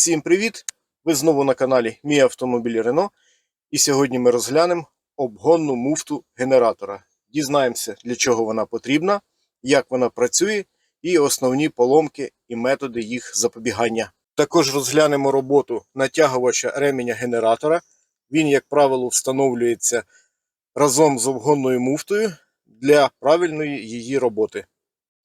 Всім привіт! Ви знову на каналі Мій автомобіль Рено. І сьогодні ми розглянемо обгонну муфту генератора. Дізнаємося, для чого вона потрібна, як вона працює, і основні поломки і методи їх запобігання. Також розглянемо роботу натягувача ременя генератора. Він, як правило, встановлюється разом з обгонною муфтою для правильної її роботи.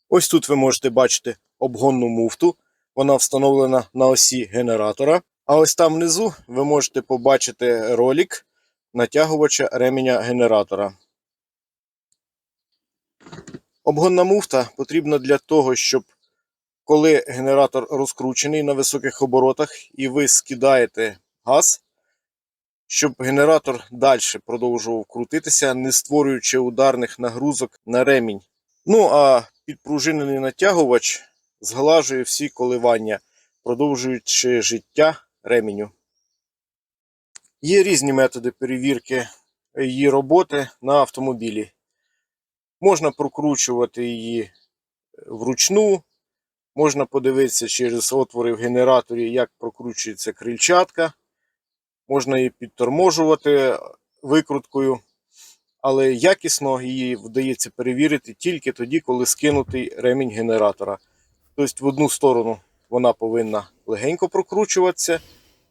Ось тут ви можете бачити обгонну муфту. Вона встановлена на осі генератора. А ось там внизу ви можете побачити ролик натягувача ременя генератора. Обгонна муфта потрібна для того, щоб коли генератор розкручений на високих оборотах і ви скидаєте газ, щоб генератор далі продовжував крутитися, не створюючи ударних нагрузок на ремінь. Ну а підпружинений натягувач зглажує всі коливання, продовжуючи життя ременю. Є різні методи перевірки її роботи на автомобілі. Можна прокручувати її вручну, можна подивитися через отвори в генераторі, як прокручується крильчатка, можна її підторможувати викруткою, але якісно її вдається перевірити тільки тоді, коли скинутий ремінь генератора. Тобто в одну сторону вона повинна легенько прокручуватися,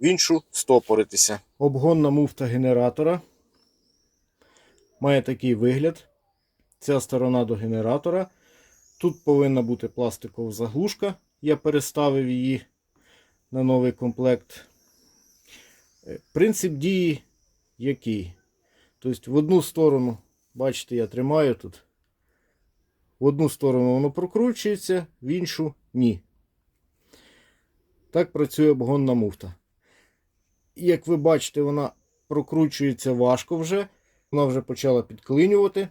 в іншу стопоритися. Обгонна муфта генератора має такий вигляд. Ця сторона до генератора. Тут повинна бути пластикова заглушка. Я переставив її на новий комплект. Е, Принцип дії який? Тобто в одну сторону, бачите, я тримаю тут. В одну сторону воно прокручується, в іншу ні. Так працює обгонна муфта. Як ви бачите, вона прокручується важко вже. Вона вже почала підклинювати,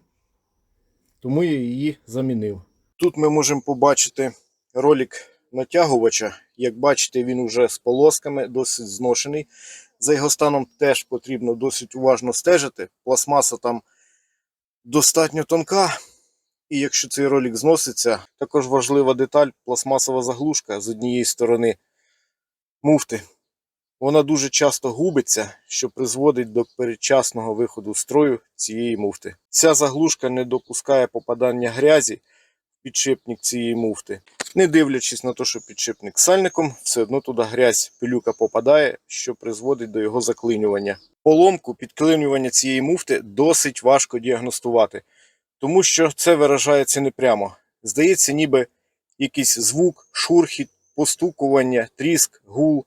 тому я її замінив. Тут ми можемо побачити ролик натягувача. Як бачите, він вже з полосками, досить зношений. За його станом теж потрібно досить уважно стежити. Пластмаса там достатньо тонка. І якщо цей ролик зноситься, також важлива деталь пластмасова заглушка з однієї сторони муфти. Вона дуже часто губиться, що призводить до передчасного виходу строю цієї муфти. Ця заглушка не допускає попадання грязі в підшипник цієї муфти. Не дивлячись на те, що підшипник сальником, все одно туди грязь пилюка попадає, що призводить до його заклинювання. Поломку підклинювання цієї муфти досить важко діагностувати тому що це виражається непрямо. Здається, ніби якийсь звук, шурхіт, постукування, тріск, гул.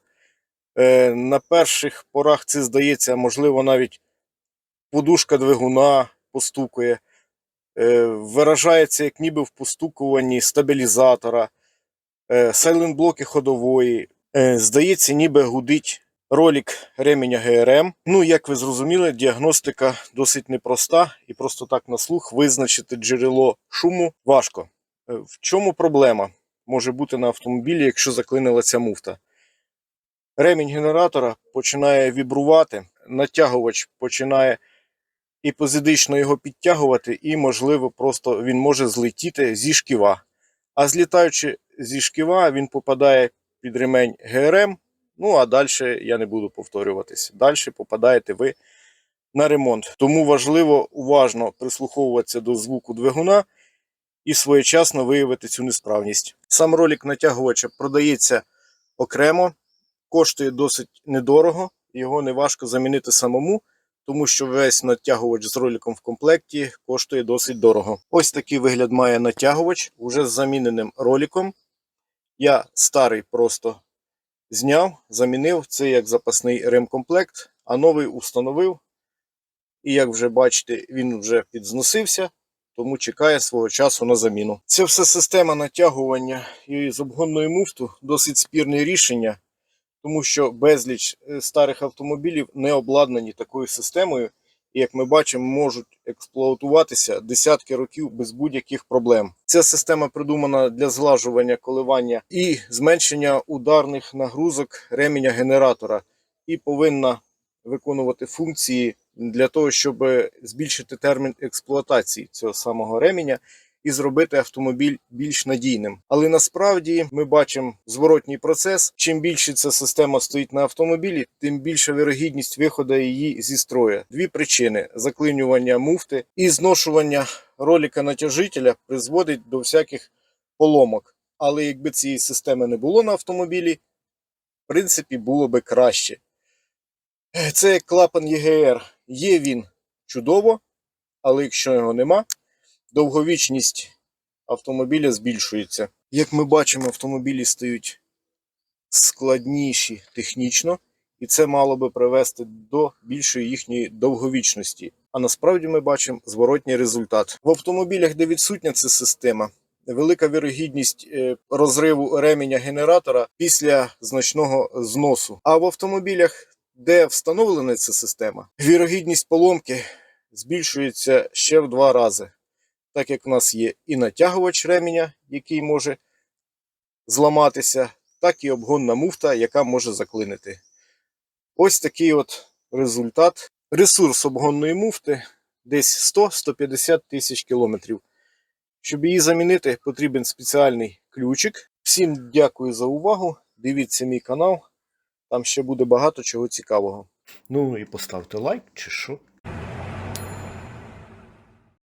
Е, На перших порах це здається, можливо, навіть подушка двигуна постукує. Е, Виражається, як ніби в постукуванні стабілізатора, е, сайлент-блоки ходової. Е, Здається, ніби гудить ролик ременя ГРМ. Ну, як ви зрозуміли, діагностика досить непроста, і просто так на слух визначити джерело шуму важко. Е, В чому проблема може бути на автомобілі, якщо заклинила ця муфта? Ремінь генератора починає вібрувати, натягувач починає епізодично його підтягувати, і, можливо, просто він може злетіти зі шківа. А злітаючи зі шківа, він попадає під ремень ГРМ, Ну, а далі я не буду повторюватись. Далі попадаєте ви на ремонт. Тому важливо уважно прислуховуватися до звуку двигуна і своєчасно виявити цю несправність. Сам ролик натягувача продається окремо, коштує досить недорого, його не важко замінити самому, тому що весь натягувач з роликом в комплекті коштує досить дорого. Ось такий вигляд має натягувач уже з заміненим роликом. Я старий просто зняв, замінив це як запасний ремкомплект, а новий установив. І як вже бачите, він вже підзносився, тому чекає свого часу на заміну. Це все система натягування і з обгонною муфту досить спірне рішення, тому що безліч е, старих автомобілів не обладнані такою системою, як ми бачимо, можуть експлуатуватися десятки років без будь-яких проблем. Ця система придумана для зглажування коливання і зменшення ударних нагрузок ременя генератора, і повинна виконувати функції для того, щоб збільшити термін експлуатації цього самого ременя і зробити автомобіль більш надійним. Але насправді ми бачимо зворотній процес. Чим більше ця система стоїть на автомобілі, тим більша вирогідність виходу її зі строю. Дві причини: заклинювання муфти і зношування ролика натяжителя призводить до всяких поломок. Але якби цієї системи не було на автомобілі, в принципі, було би краще. Це клапан ЄГР. Є він чудово, але якщо його нема, довговічність автомобіля збільшується. Як ми бачимо, автомобілі стають складніші технічно, і це мало би привести до більшої їхньої довговічності. А насправді ми бачимо зворотній результат. В автомобілях, де відсутня ця система, велика вірогідність е, розриву ременя генератора після значного зносу. А в автомобілях, де встановлена ця система, вірогідність поломки збільшується ще в два рази, так як в нас є і натягувач ременя, який може зламатися, так і обгонна муфта, яка може заклинити. Ось такий от результат. Ресурс обгонної муфти десь 100-150 тисяч кілометрів. Щоб її замінити, потрібен спеціальний ключик. Всім дякую за увагу. Дивіться мій канал. Там ще буде багато чого цікавого. Ну і поставте лайк чи що.